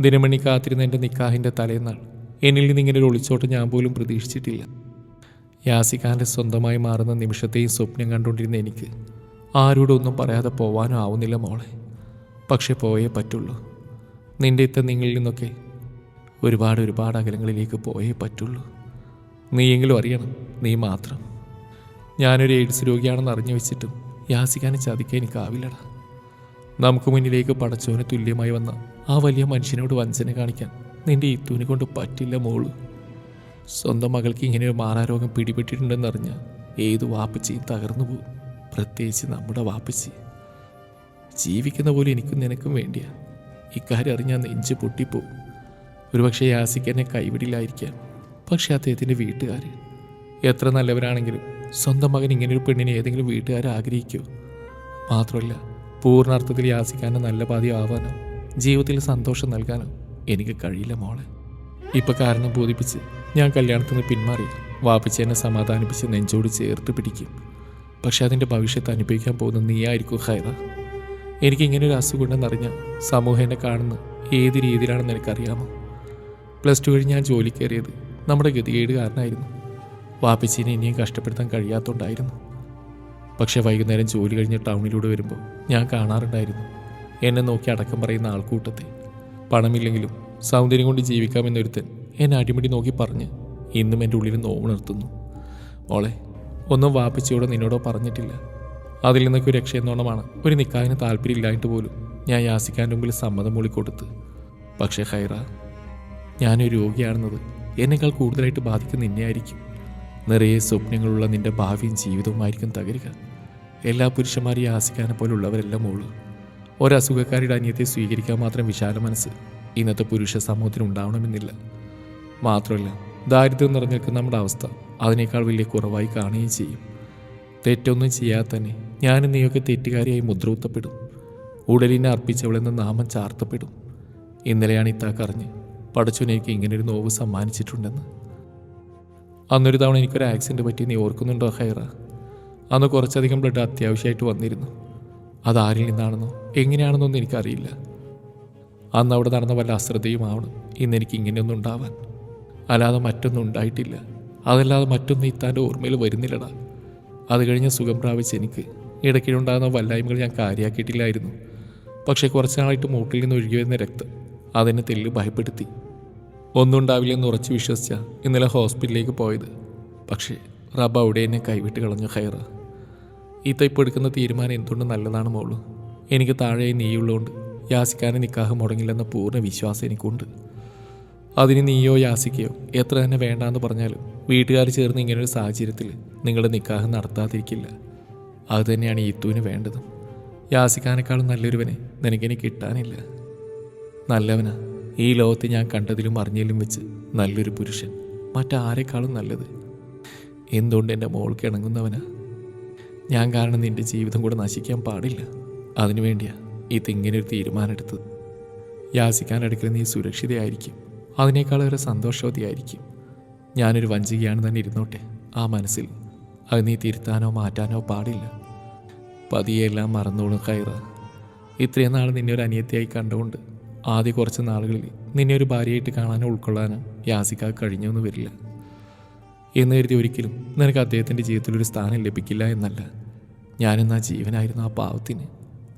Speaker 1: ദിനമണി കാത്തിരുന്ന എന്റെ നിക്കാഹിന്റെ തലേന്നാൾ എന്നിൽ നിന്ന് ഇങ്ങനെ ഒരു ഒളിച്ചോട്ട് ഞാൻ പോലും പ്രതീക്ഷിച്ചിട്ടില്ല. യാസിഖാന്റെ സ്വന്തമായി മാറുന്ന നിമിഷത്തെയും സ്വപ്നം കണ്ടുകൊണ്ടിരുന്ന എനിക്ക് ആരോടൊന്നും പറയാതെ പോവാനും ആവുന്നില്ല മോളെ. പക്ഷെ പോയേ പറ്റുള്ളൂ. നിന്റെ ഇത്ത നിങ്ങളിൽ നിന്നൊക്കെ ഒരുപാട് ഒരുപാട് അകലങ്ങളിലേക്ക് പോയേ പറ്റുള്ളൂ. നീയെങ്കിലും അറിയണം നീ മാത്രം. ഞാനൊരു എയ്ഡ്സ് രോഗിയാണെന്ന് അറിഞ്ഞു വെച്ചിട്ടും യാസിഖാനെ ചതിക്കാൻ എനിക്കാവില്ലടാ നമുക്ക് മുന്നിലേക്ക് പടച്ചവന് തുല്യമായി വന്ന ആ വലിയ മനുഷ്യനോട് വഞ്ചന കാണിക്കാൻ നിന്റെ ഇത്തൂനെ കൊണ്ട് പറ്റില്ല മോൾ. സ്വന്തം മകൾക്ക് ഇങ്ങനെ ഒരു മാറാരോഗം പിടിപെട്ടിട്ടുണ്ടെന്നറിഞ്ഞ ഏത് വാപ്പച്ചിയും തകർന്നു പോകും. പ്രത്യേകിച്ച് നമ്മുടെ വാപ്പച്ചി. ജീവിക്കുന്ന പോലെ എനിക്കും നിനക്കും വേണ്ടിയാ. ഇക്കാര്യം അറിഞ്ഞാൽ നെഞ്ച് പൊട്ടിപ്പോവും ഒരുപക്ഷെ യാസിക്ക് എന്നെ കൈവിടില്ലായിരിക്കാം. പക്ഷെ അദ്ദേഹത്തിന്റെ വീട്ടുകാർ എത്ര നല്ലവരാണെങ്കിലും സ്വന്തം മകൻ ഇങ്ങനൊരു പെണ്ണിനെ ഏതെങ്കിലും വീട്ടുകാർ ആഗ്രഹിക്കുമോ മാത്രമല്ല പൂർണാർത്ഥത്തിൽ യാസിക്കാനോ നല്ല പാതി ആവാനോ ജീവിതത്തിൽ സന്തോഷം നൽകാനോ എനിക്ക് കഴിയില്ല മോളെ. ഇപ്പം കാരണം ബോധിപ്പിച്ച് ഞാൻ കല്യാണത്തിൽ നിന്ന് പിന്മാറി വാപ്പിച്ച് എന്നെ സമാധാനിപ്പിച്ച് നെഞ്ചോട് ചേർത്ത് പിടിക്കും. പക്ഷെ അതിന്റെ ഭവിഷ്യത്ത് അനുഭവിക്കാൻ പോകുന്ന നീയായിരിക്കും ഹൈറ. എനിക്ക് ഇങ്ങനെ ഒരു അസുഖം ഉണ്ടെന്നറിഞ്ഞ സമൂഹം എന്നെ കാണുന്ന ഏത് രീതിയിലാണെന്ന് എനിക്കറിയാമോ? പ്ലസ് ടു കഴിഞ്ഞ് ഞാൻ ജോലി കയറിയത് നമ്മുടെ ഗതികേട് കാരണമായിരുന്നു. വാപ്പിച്ചിനെ ഇനിയും കഷ്ടപ്പെടുത്താൻ കഴിയാത്തതുകൊണ്ടായിരുന്നു പക്ഷെ വൈകുന്നേരം ജോലി കഴിഞ്ഞ് ടൗണിലൂടെ വരുമ്പോൾ ഞാൻ കാണാറുണ്ടായിരുന്നു. എന്നെ നോക്കി അടക്കം പറയുന്ന ആൾക്കൂട്ടത്തെ. പണമില്ലെങ്കിലും സൗന്ദര്യം കൊണ്ട് ജീവിക്കാമെന്നൊരുത്തൻ എന്നെ അടിമുടി നോക്കി പറഞ്ഞ് ഇന്നും എന്റെ ഉള്ളിൽ നോവുണർത്തുന്നു. മോളെ ഒന്നും വാപ്പിച്ചയോടോ നിന്നോടോ പറഞ്ഞിട്ടില്ല. അതിൽ നിന്നൊക്കെ ഒരു രക്ഷയെന്നോണമാണ് ഒരു നിക്കാഹിന് താല്പര്യമില്ലായിട്ട് പോലും ഞാൻ യാസിക്കാന്റെ മുമ്പിൽ സമ്മതം മൂളിക്കൊടുത്ത്. പക്ഷേ ഹൈറ ഞാനൊരു രോഗിയാണെന്നത് എന്നെക്കാൾ കൂടുതലായിട്ട് ബാധിക്കുന്ന നിന്നെയായിരിക്കും. നിറയെ സ്വപ്നങ്ങളുള്ള നിന്റെ ഭാവിയും ജീവിതവുമായിരിക്കും തകരുക. എല്ലാ പുരുഷന്മാരെയും ആസിക്കാനെ പോലുള്ളവരെല്ലാം മോൾ ഒരസുഖക്കാരുടെ അന്യത്തെ സ്വീകരിക്കാൻ മാത്രം വിശാല മനസ്സ് ഇന്നത്തെ പുരുഷ സമൂഹത്തിന് ഉണ്ടാവണമെന്നില്ല. മാത്രമല്ല ദാരിദ്ര്യം നിറഞ്ഞിരിക്കുന്ന നമ്മുടെ അവസ്ഥ അതിനേക്കാൾ വലിയ കുറവായി കാണുകയും ചെയ്യും. തെറ്റൊന്നും ചെയ്യാതെ തന്നെ ഞാനും നീയൊക്കെ തെറ്റുകാരിയായി മുദ്രകുത്തപ്പെടും. ഉടലിനെ അർപ്പിച്ചവളെന്ന നാമം ചാർത്തപ്പെടും. ഇന്നലെയാണ് ഇത്താക്കറിഞ്ഞ് എനിക്ക് ഇങ്ങനൊരു നോവ് സമ്മാനിച്ചിട്ടുണ്ടെന്ന്. അന്നൊരു തവണ എനിക്കൊരു ആക്സിഡന്റ് പറ്റി നീ ഓർക്കുന്നുണ്ടോ ഹൈറ? അന്ന് കുറച്ചധികം ബ്ലഡ് അത്യാവശ്യമായിട്ട് വന്നിരുന്നു. അതാരിൽ നിന്നാണെന്നോ എങ്ങനെയാണെന്നൊന്നും എനിക്കറിയില്ല. അന്ന് അവിടെ നടന്ന വല്ല അശ്രദ്ധയുമാവണം. ഇന്നെനിക്ക് ഇങ്ങനെയൊന്നും ഉണ്ടാവാൻ. അല്ലാതെ മറ്റൊന്നും ഉണ്ടായിട്ടില്ല. അതല്ലാതെ മറ്റൊന്നും ഇത്താന്റെ ഓർമ്മയിൽ വരുന്നില്ലടാ. അത് കഴിഞ്ഞ് സുഖം പ്രാപിച്ച് എനിക്ക് ഇടയ്ക്കിലുണ്ടാകുന്ന വല്ലായ്മകൾ ഞാൻ കാര്യമാക്കിയിട്ടില്ലായിരുന്നു പക്ഷേ കുറച്ച് നാളായിട്ട് മൂട്ടിൽ നിന്ന് ഒഴുകി വരുന്ന രക്തം അതെന്നെ തെല്ല് ഭയപ്പെടുത്തി. ഒന്നും ഉണ്ടാവില്ലെന്ന് ഉറച്ചു വിശ്വസിച്ച ഇന്നലെ ഹോസ്പിറ്റലിലേക്ക് പോയത്. പക്ഷേ റബ്ബ അവിടെ എന്നെ കൈവിട്ട് കളഞ്ഞു ഹൈറ ഈത്ത ഇപ്പോൾ എടുക്കുന്ന തീരുമാനം എന്തുകൊണ്ട് നല്ലതാണ് മോളു? എനിക്ക് താഴെ നീയുള്ളതുകൊണ്ട് യാസിക്കാനെ നിക്കാഹ് മുടങ്ങില്ലെന്ന പൂർണ വിശ്വാസം എനിക്കുണ്ട്. അതിന് നീയോ യാസിക്കയോ എത്ര തന്നെ വേണ്ടാന്ന് പറഞ്ഞാലും വീട്ടുകാർ ചേർന്ന് ഇങ്ങനൊരു സാഹചര്യത്തിൽ നിങ്ങളുടെ നിക്കാഹ് നടത്താതിരിക്കില്ല. അതുതന്നെയാണ് ഈത്തുവിന് വേണ്ടതും. യാസിക്കാനേക്കാളും നല്ലൊരുവനെ നിനക്കിനി കിട്ടാനില്ല. നല്ലവനാ. ഈ ലോകത്ത് ഞാൻ കണ്ടതിലും അറിഞ്ഞതിലും വെച്ച് നല്ലൊരു പുരുഷൻ. മറ്റാരെക്കാളും നല്ലത്? എന്തുകൊണ്ട് എന്റെ മോൾക്ക് ഇണങ്ങുന്നവനാ? ഞാൻ കാരണം നിന്റെ ജീവിതം കൂടെ നശിക്കാൻ പാടില്ല. അതിനുവേണ്ടിയാ ഇത് ഇങ്ങനെ ഒരു തീരുമാനമെടുത്തത്. യാസിക്കാൻ അടുക്കൽ നീ സുരക്ഷിതയായിരിക്കും. അതിനേക്കാൾ അതിനേക്കാളേറെ സന്തോഷവതിയായിരിക്കും. ഞാനൊരു വഞ്ചികയാണ് തന്നെ ഇരുന്നോട്ടെ ആ മനസ്സിൽ. അത് നീ തിരുത്താനോ മാറ്റാനോ പാടില്ല. പതിയെല്ലാം മറന്നോളും കയറ ഇത്രയും നാൾ നിന്നെ ഒരു അനിയത്തിയായി കണ്ടുകൊണ്ട് ആദ്യ കുറച്ച് നാളുകളിൽ നിന്നെ ഒരു ഭാര്യയായിട്ട് കാണാനോ ഉൾക്കൊള്ളാനോ യാസിക്ക കഴിഞ്ഞൊന്നും വരില്ല. എന്ന് കരുതി ഒരിക്കലും നിനക്ക് അദ്ദേഹത്തിന്റെ ജീവിതത്തിൽ ഒരു സ്ഥാനം ലഭിക്കില്ല എന്നല്ല. ഞാനെന്നാ ജീവനായിരുന്നു ആ പാവത്തിന്.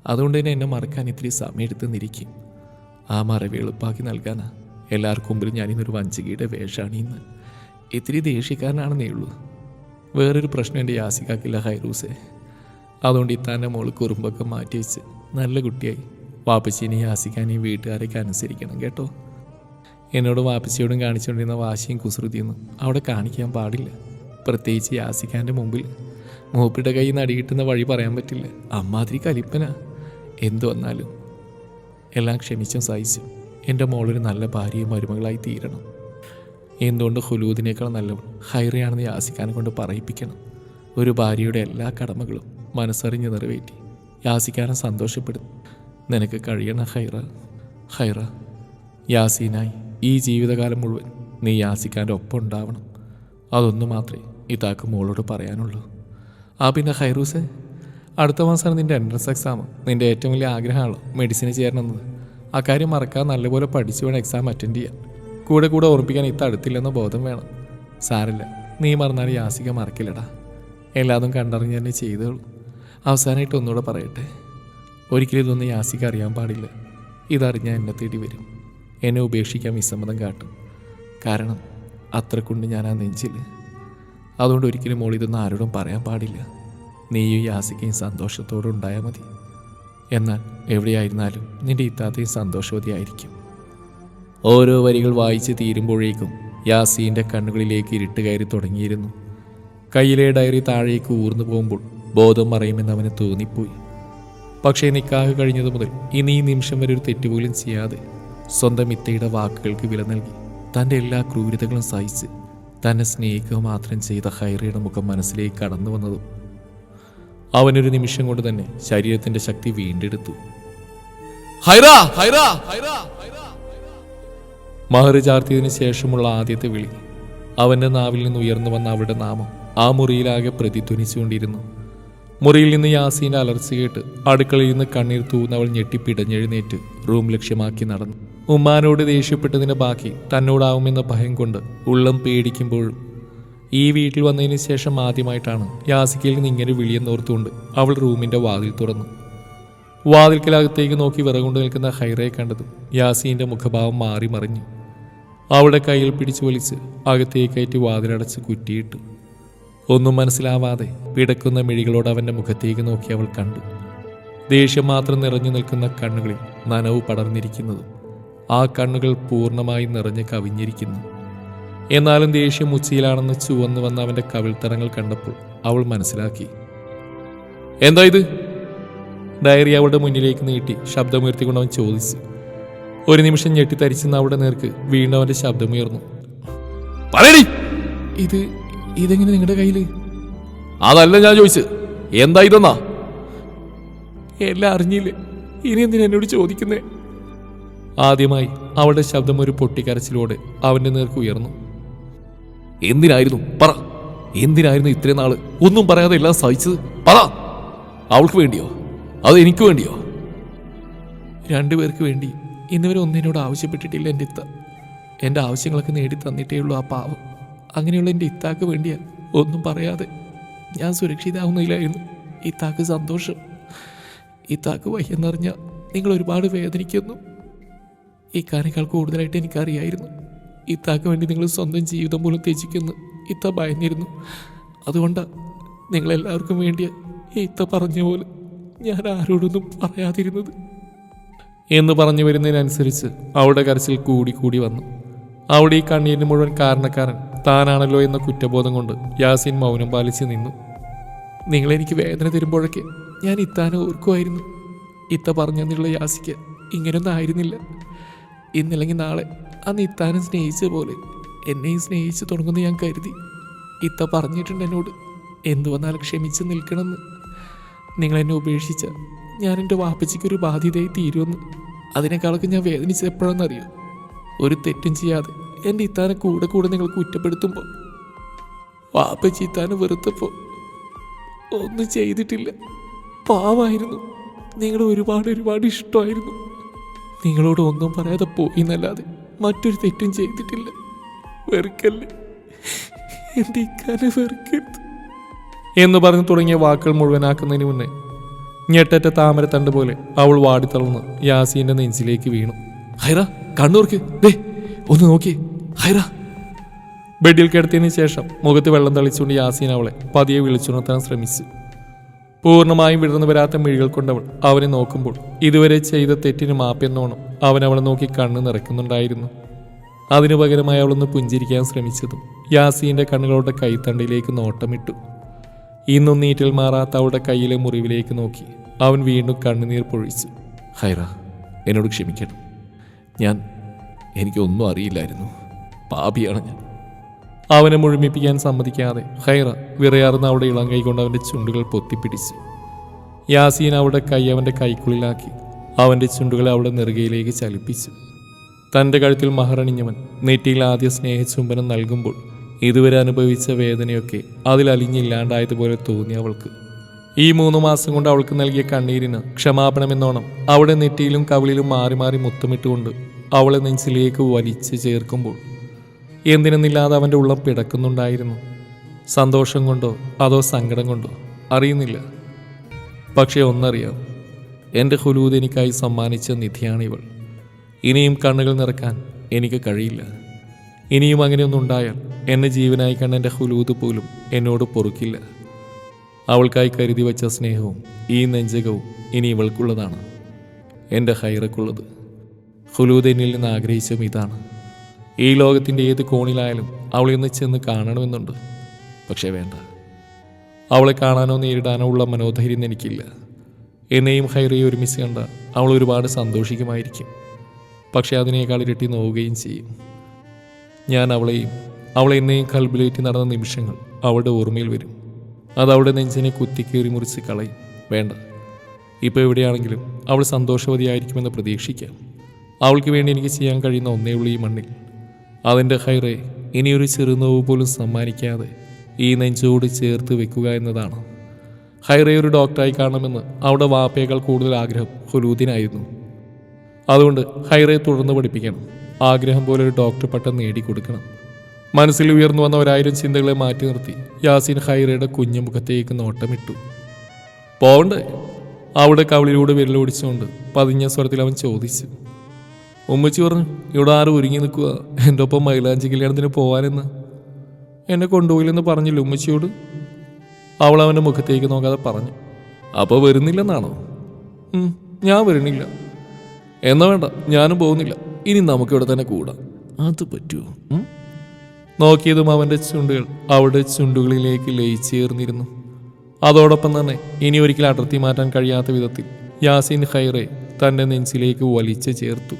Speaker 1: അതുകൊണ്ട് തന്നെ എന്നെ മറക്കാൻ ഇത്തിരി സമയമെടുത്ത് നിരിക്കും. ആ മറവി എളുപ്പാക്കി നൽകാനാ. എല്ലാവർക്കും മുമ്പിൽ ഞാനിന്നൊരു വഞ്ചികയുടെ വേഷാണിന്ന് ഇത്തിരി ദേഷ്യക്കാരനാണെന്നേ ഉള്ളൂ. വേറൊരു പ്രശ്നം എന്റെ യാസിക്കാക്കില്ല ഹൈറൂസെ. അതുകൊണ്ട് ഇത്താന്റെ മോൾ കുറുമ്പൊക്കെ മാറ്റി വെച്ച് നല്ല കുട്ടിയായി. വാപ്പച്ചീനെയും ഈ വീട്ടുകാരൊക്കെ അനുസരിക്കണം കേട്ടോ. എന്നോട് വാപ്പച്ചിയോടും കാണിച്ചുകൊണ്ടിരുന്ന വാശിയും കുസൃതിയൊന്നും അവിടെ കാണിക്കാൻ പാടില്ല. പ്രത്യേകിച്ച് യാസിക്കാന്റെ മുമ്പിൽ മൂപ്പിയുടെ കയ്യിൽ നിന്ന് അടികിട്ടുന്ന വഴി പറയാൻ പറ്റില്ല. അമ്മാതിരി കലിപ്പന. എന്തു വന്നാലും. എല്ലാം ക്ഷമിച്ചും സഹിച്ചും എന്റെ മോളൊരു നല്ല ഭാര്യയും മരുമകളായി തീരണം. എന്തുകൊണ്ട് ഹുലൂദിനേക്കാൾ നല്ലവൾ ഹൈറയാണെന്ന് യാസിക്കാനെ കൊണ്ട് പറയിപ്പിക്കണം. ഒരു ഭാര്യയുടെ എല്ലാ കടമകളും മനസ്സറിഞ്ഞ് നിറവേറ്റി യാസിക്കാനും സന്തോഷപ്പെടും നിനക്ക് കഴിയണ ഹൈറ ഹൈറ യാസീനായി ഈ ജീവിതകാലം മുഴുവൻ നീ യാസിക്കാന്റെ ഒപ്പം ഉണ്ടാവണം. അതൊന്നു മാത്രമേ ഇതാക്ക് മോളോട് പറയാനുള്ളൂ. ആ പിന്നെ ഹൈറൂസേ അടുത്ത മാസമാണ് നിന്റെ എൻട്രൻസ് എക്സാം. നിന്റെ ഏറ്റവും വലിയ ആഗ്രഹമാണല്ലോ മെഡിസിന് ചേരണമെന്നത്. ആ കാര്യം മറക്കാൻ നല്ലപോലെ പഠിച്ചു വേണം എക്സാം അറ്റൻഡ് ചെയ്യാൻ. കൂടെ കൂടെ ഓർപ്പിക്കാൻ ഇത്ത അടുത്തില്ലെന്ന ബോധം വേണം. സാരില്ല നീ മറന്നാൽ യാസിക മറക്കില്ലടാ. എല്ലാതും കണ്ടറിഞ്ഞ് തന്നെ ചെയ്തോളൂ അവസാനമായിട്ട് ഒന്നുകൂടെ പറയട്ടെ. ഒരിക്കലും ഇതൊന്നും യാസിക്ക് അറിയാൻ പാടില്ല. ഇതറിഞ്ഞാൽ എന്നെ തേടി വരും. എന്നെ ഉപേക്ഷിക്കാൻ വിസമ്മതം കാട്ടും. കാരണം അത്രക്കൊണ്ട് ഞാൻ ആ നെഞ്ചിൽ. അതുകൊണ്ട് ഒരിക്കലും മോൾ ഇതൊന്നും ആരോടും പറയാൻ പാടില്ല. നീയും യാസിക്കയും സന്തോഷത്തോടെ ഉണ്ടായാൽ മതി. എന്നാൽ എവിടെയായിരുന്നാലും നിന്റെ ഇത്താത്തയും സന്തോഷവതിയായിരിക്കും ഓരോ വരികൾ വായിച്ച് തീരുമ്പോഴേക്കും യാസീന്റെ കണ്ണുകളിലേക്ക് ഇരുട്ട് കയറി തുടങ്ങിയിരുന്നു. കയ്യിലെ ഡയറി താഴേക്ക് ഊർന്നു പോകുമ്പോൾ ബോധം മറയുമെന്ന് അവന് തോന്നിപ്പോയി. പക്ഷേ നിക്കാഹ് കഴിഞ്ഞതു മുതൽ ഇനി ഈ നിമിഷം വരെ ഒരു തെറ്റുപോലും ചെയ്യാതെ സ്വന്തം ഇത്തയുടെ വാക്കുകൾക്ക് വില നൽകി തന്റെ എല്ലാ ക്രൂരതകളും സഹിച്ച് തന്നെ സ്നേഹിക്കുക മാത്രം ചെയ്ത ഹൈറയുടെ മുഖം മനസ്സിലേക്ക് കടന്നു വന്നതും അവനൊരു നിമിഷം കൊണ്ട് തന്നെ ശരീരത്തിന്റെ ശക്തി വീണ്ടെടുത്തു. മഹർ ചാർത്തിയതിനു ശേഷമുള്ള ആദ്യത്തെ വിളി. അവന്റെ നാവിൽ നിന്ന് ഉയർന്നു വന്ന അവളുടെ നാമം ആ മുറിയിലാകെ പ്രതിധ്വനിച്ചുകൊണ്ടിരുന്നു. മുറിയിൽ നിന്ന് യാസീന്റെ അലർച്ച കേട്ട് അടുക്കളയിൽ നിന്ന് കണ്ണീർ തൂന്ന് അവൾ ഞെട്ടിപ്പിടഞ്ഞെഴുന്നേറ്റ് റൂം ലക്ഷ്യമാക്കി നടന്നു. ഉമ്മാനോട് ദേഷ്യപ്പെട്ടതിന്റെ ബാക്കി തന്നോടാവുമെന്ന ഭയം കൊണ്ട് ഉള്ളം പേടിക്കുമ്പോഴും ഈ വീട്ടിൽ വന്നതിന് ശേഷം ആദ്യമായിട്ടാണ് യാസിക്കയിൽ നിന്ന് ഇങ്ങനെ വിളിയെന്നോർത്തുകൊണ്ട് അവൾ റൂമിന്റെ വാതിൽ തുറന്നു. വാതിൽക്കലകത്തേക്ക് നോക്കി വിറകൊണ്ട് നിൽക്കുന്ന ഹൈറയെ കണ്ടത് യാസീന്റെ മുഖഭാവം മാറി മറിഞ്ഞു അവളുടെ കയ്യിൽ പിടിച്ചു വലിച്ച് അകത്തേക്കയറ്റി വാതിലടച്ച് കുറ്റിയിട്ടു. ഒന്നും മനസ്സിലാവാതെ പിടക്കുന്ന മിഴികളോട് അവന്റെ മുഖത്തേക്ക് നോക്കി അവൾ കണ്ടു. ദേഷ്യം മാത്രം നിറഞ്ഞു നിൽക്കുന്ന കണ്ണുകളിൽ നനവ് പടർന്നിരിക്കുന്നതും ആ കണ്ണുകൾ പൂർണമായി നിറഞ്ഞ് കവിഞ്ഞിരിക്കുന്നു. എന്നാലും ദേഷ്യം ഉച്ചയിലാണെന്ന് ചുവന്നു വന്ന അവന്റെ കവിൾത്തടങ്ങൾ കണ്ടപ്പോൾ അവൾ മനസ്സിലാക്കി. എന്താ ഇത്? ഡയറി അവളുടെ മുന്നിലേക്ക് നീട്ടി ശബ്ദമുയർത്തിക്കൊണ്ട് അവൻ ചോദിച്ചു. ഒരു നിമിഷം ഞെട്ടിത്തരിച്ചെന്ന് അവളുടെ നേർക്ക് വീണ്ടും അവന്റെ ശബ്ദമുയർന്നു.
Speaker 2: പറയടി!
Speaker 1: ഇത് ഇതെങ്ങനെ നിങ്ങളുടെ കയ്യിൽ?
Speaker 2: അതല്ല ഞാൻ ചോദിച്ചത്. എന്താ ഇതെന്നാ?
Speaker 1: എല്ലാം അറിഞ്ഞില്ലേ? ഇനി എന്തിനാ എന്നോട് ചോദിക്കുന്നേ? ആദ്യമായി അവളുടെ ശബ്ദം ഒരു പൊട്ടിക്കരച്ചിലോടെ അവന്റെ നേർക്ക് ഉയർന്നു.
Speaker 2: എന്തിനായിരുന്നു? പറ. എന്തിനായിരുന്നു ഇത്രയും നാൾ? ഒന്നും പറയാതെ എല്ലാം സഹിച്ചത്? പറ. അവൾക്ക് വേണ്ടിയോ? അത് എനിക്ക് വേണ്ടിയോ?
Speaker 1: രണ്ടുപേർക്ക് വേണ്ടി ഇന്നുവരെ ഒന്നിനോട് ആവശ്യപ്പെട്ടിട്ടില്ല എന്റെ ഇത്ത എന്റെ ആവശ്യങ്ങളൊക്കെ നേടി തന്നിട്ടേ ഉള്ളൂ ആ പാവം. അങ്ങനെയുള്ള എന്റെ ഇത്താക്ക് വേണ്ടിയാൽ ഒന്നും പറയാതെ ഞാൻ സുരക്ഷിതാവുന്നില്ലായിരുന്നു ഇത്താക്ക് സന്തോഷം. ഇത്താക്ക് വയ്യെന്നറിഞ്ഞാൽ നിങ്ങൾ ഒരുപാട് വേദനിക്കുന്നു. ഇക്കാനേക്കാൾ കൂടുതലായിട്ട് എനിക്കറിയായിരുന്നു. ഇത്താക്ക് വേണ്ടി നിങ്ങൾ സ്വന്തം ജീവിതം പോലും ത്യജിക്കുന്നു. ഇത്ത ഭയന്നിരുന്നു. അതുകൊണ്ടാണ് നിങ്ങളെല്ലാവർക്കും വേണ്ടിയ ഇത്ത പറഞ്ഞ പോലെ ഞാൻ ആരോടൊന്നും പറയാതിരുന്നത്. എന്ന് പറഞ്ഞു വരുന്നതിനനുസരിച്ച് അവളുടെ കരച്ചിൽ കൂടി കൂടി വന്നു. അവിടെ ഈ കണ്ണീരിന് മുഴുവൻ കാരണക്കാരൻ താനാണല്ലോ എന്ന കുറ്റബോധം കൊണ്ട് യാസിൻ മൗനം പാലിച്ച് നിന്നു. നിങ്ങളെനിക്ക് വേദന തരുമ്പോഴൊക്കെ ഞാൻ ഇത്താനെ ഓർക്കുമായിരുന്നു. ഇത്ത പറഞ്ഞെന്നുള്ള യാസിക്ക് ഇങ്ങനെയൊന്നും ആയിരുന്നില്ല. ഇന്നില്ലെങ്കിൽ നാളെ അന്ന് ഇത്താനെ സ്നേഹിച്ച പോലെ എന്നെയും സ്നേഹിച്ചു തുടങ്ങുന്ന ഞാൻ കരുതി. ഇത്ത പറഞ്ഞിട്ടുണ്ട് എന്നോട്. എന്തു വന്നാലും ക്ഷമിച്ച് നിൽക്കണമെന്ന്. നിങ്ങളെന്നെ ഉപേക്ഷിച്ച ഞാൻ എന്റെ വാപ്പച്ചിക്കൊരു ബാധ്യതയായി തീരുമെന്ന്. അതിനേക്കാളൊക്കെ ഞാൻ വേദനിച്ചത് എപ്പോഴെന്നറിയോ ഒരു തെറ്റും ചെയ്യാതെ എന്റെ ഇത്താനെ കൂടെ കൂടെ നിങ്ങൾ കുറ്റപ്പെടുത്തുമ്പോൾ വാപ്പച്ചി ഇത്താനെ വെറുത്തപ്പോൾ ഒന്നും ചെയ്തിട്ടില്ല. പാവായിരുന്നു. നിങ്ങൾ ഒരുപാട് ഒരുപാട് ഇഷ്ടമായിരുന്നു. നിങ്ങളോട് ഒന്നും പറയാതെ പോയി എന്നല്ലാതെ മറ്റൊരു തെറ്റും ചെയ്തിട്ടില്ല. വെറുക്കല്ലേ? എന്റെ ഇക്കാനെ വെറുക്കരുത്. എന്ന് പറഞ്ഞു തുടങ്ങിയ വാക്കുകൾ മുഴുവനാക്കുന്നതിന് മുന്നേ ഞെട്ടറ്റ താമരത്തണ്ട് പോലെ അവൾ വാടിത്തളർന്ന് യാസീന്റെ നെഞ്ചിലേക്ക് വീണു. ഹൈറ കണ്ണൂർക്ക്. ദേ ഒന്ന് നോക്കി. ഹൈറ. ബെഡിൽ കിടത്തിയതിന് ശേഷം മുഖത്ത് വെള്ളം തളിച്ചുകൊണ്ട് യാസീൻ അവളെ പതിയെ വിളിച്ചുണർത്താൻ ശ്രമിച്ചു. പൂർണമായും വിടർന്നു വരാത്ത മിഴികൾ കൊണ്ടവൾ അവനെ നോക്കുമ്പോൾ ഇതുവരെ ചെയ്ത തെറ്റിന് മാപ്പെന്നോണം അവൻ അവളെ നോക്കി കണ്ണ് നിറയ്ക്കുന്നുണ്ടായിരുന്നു. അതിനു പകരമായി അവളൊന്ന് പുഞ്ചിരിക്കാൻ ശ്രമിച്ചതും യാസീന്റെ കണ്ണുകളുടെ കൈത്തണ്ടിലേക്ക് നോട്ടമിട്ടു. ഇന്നും നീറ്റിൽ മാറാത്ത അവളുടെ കയ്യിലെ മുറിവിലേക്ക് നോക്കി അവൻ വീണ്ടും കണ്ണുനീർ പൊഴിച്ചു.
Speaker 2: ഹൈറ എന്നോട് ക്ഷമിക്കണം. ഞാൻ എനിക്കൊന്നും അറിയില്ലായിരുന്നു. പാപിയാണ് ഞാൻ.
Speaker 1: അവനെ മുഴുമിപ്പിക്കാൻ സമ്മതിക്കാതെ ഹൈറ വിറയാർന്ന അവിടെ ഇളം കൈകൊണ്ട് അവന്റെ ചുണ്ടുകൾ പൊത്തിപ്പിടിച്ചു. യാസീൻ അവിടെ കൈ അവന്റെ കൈക്കുള്ളിലാക്കി അവന്റെ ചുണ്ടുകളെ അവിടെ നെറുകയിലേക്ക് ചലിപ്പിച്ചു. തന്റെ കഴുത്തിൽ മഹറണിഞ്ഞവൻ നെറ്റിയിൽ ആദ്യ സ്നേഹചുംബനം നൽകുമ്പോൾ ഇതുവരെ അനുഭവിച്ച വേദനയൊക്കെ അതിൽ അലിഞ്ഞില്ലാണ്ടായതുപോലെ തോന്നി അവൾക്ക്. ഈ മൂന്ന് മാസം കൊണ്ട് അവൾക്ക് നൽകിയ കണ്ണീരിന് ക്ഷമാപണമെന്നോണം അവിടെ നെറ്റിയിലും കവിളിലും മാറി മാറി മുത്തമിട്ടുകൊണ്ട് അവളെ നെഞ്ചിലേക്ക് വലിച്ചു ചേർക്കുമ്പോൾ എന്തിനെന്നില്ലാതെ അവന്റെ ഉള്ളം പിടക്കുന്നുണ്ടായിരുന്നു. സന്തോഷം കൊണ്ടോ അതോ സങ്കടം കൊണ്ടോ അറിയുന്നില്ല. പക്ഷേ ഒന്നറിയാം എന്റെ ഹുലൂദ് എനിക്കായി സമ്മാനിച്ച നിധിയാണിവൾ. ഇനിയും കണ്ണുകൾ നിറക്കാൻ എനിക്ക് കഴിയില്ല. ഇനിയും അങ്ങനെയൊന്നും ഉണ്ടായാൽ എന്നെ ജീവനായി കണ്ട എന്റെ ഹുലൂദ് പോലും എന്നോട് പൊറുക്കില്ല. അവൾക്കായി കരുതി വച്ച സ്നേഹവും ഈ നെഞ്ചകവും ഇനി ഇവൾക്കുള്ളതാണ്. എന്റെ ഹൈറക്കുള്ളത്. ഹുലൂദ് നിന്ന് ആഗ്രഹിച്ചതും ഇതാണ്. ഈ ലോകത്തിന്റെ ഏത് കോണിലായാലും അവളെ ഒന്ന് ചെന്ന് കാണണമെന്നുണ്ട്. പക്ഷേ വേണ്ട. അവളെ കാണാനോ നേരിടാനോ ഉള്ള മനോധൈര്യം എനിക്കില്ല. എന്നെയും ഹൈറയെ ഒരുമിച്ച് കണ്ട അവൾ ഒരുപാട് സന്തോഷിക്കുമായിരിക്കും. പക്ഷേ അതിനേക്കാൾ ഇരട്ടി നോവുകയും ചെയ്യും. ഞാൻ അവളെയും അവൾ എന്നെയും കൽബിലേറ്റി നടന്ന നിമിഷങ്ങൾ അവളുടെ ഓർമ്മയിൽ വരും. അത് അവളുടെ നെഞ്ചിനെ കുത്തിക്കേറി മുറിച്ച് കളയും. വേണ്ട. ഇപ്പോൾ എവിടെയാണെങ്കിലും അവൾ സന്തോഷവതിയായിരിക്കുമെന്ന് പ്രതീക്ഷിക്കാം. അവൾക്ക് വേണ്ടി എനിക്ക് ചെയ്യാൻ കഴിയുന്ന ഒന്നേ ഉള്ളൂ ഈ മണ്ണിൽ. അതിന്റെ ഹൈറെ ഇനിയൊരു ചെറുനോവ് പോലും സമ്മാനിക്കാതെ ഈ നെഞ്ചോട് ചേർത്ത് വെക്കുക എന്നതാണ്. ഹൈറെ ഒരു ഡോക്ടറായി കാണണമെന്ന് അവിടെ വാപ്പയേക്കാൾ കൂടുതൽ ആഗ്രഹം ഹുലൂദിനായിരുന്നു. അതുകൊണ്ട് ഹൈറെ തുടർന്ന് പഠിപ്പിക്കണം. ആഗ്രഹം പോലെ ഒരു ഡോക്ടർ പട്ടം നേടിക്കൊടുക്കണം. മനസ്സിൽ ഉയർന്നു വന്ന ഒരായിരം ചിന്തകളെ മാറ്റി നിർത്തി യാസീൻ ഹൈറയുടെ കുഞ്ഞു മുഖത്തേക്ക് നോട്ടമിട്ടു. പോവണ്ടേ? അവിടെ കവളിലൂടെ വിരലോടിച്ചുകൊണ്ട് പതിഞ്ഞ സ്വരത്തിൽ അവൻ ചോദിച്ചു. ഉമ്മച്ചി പറഞ്ഞു ഇവിടെ ആരും ഒരുങ്ങി നിൽക്കുക. എന്റെ ഒപ്പം മൈലാഞ്ചി കല്യാണത്തിന് പോവാനെന്ന്. എന്നെ കൊണ്ടുപോയില്ലെന്ന് പറഞ്ഞില്ല ഉമ്മച്ചിയോട്? അവൾ അവന്റെ മുഖത്തേക്ക് നോക്കാതെ പറഞ്ഞു അപ്പോൾ വരുന്നില്ലെന്നാണോ? ഞാൻ വരുന്നില്ല. എന്നാ വേണ്ട ഞാനും പോകുന്നില്ല. ഇനി നമുക്കിവിടെ തന്നെ കൂടാം. അത് പറ്റുമോ നോക്കിയതും അവന്റെ ചുണ്ടുകൾ അവളുടെ ചുണ്ടുകളിലേക്ക് ലയിച്ചേർന്നിരുന്നു. അതോടൊപ്പം തന്നെ ഇനി ഒരിക്കലും അടർത്തി മാറ്റാൻ കഴിയാത്ത വിധത്തിൽ യാസിൻ ഖൈറെ തന്റെ നെഞ്ചിലേക്ക് വലിച്ചു ചേർത്തു.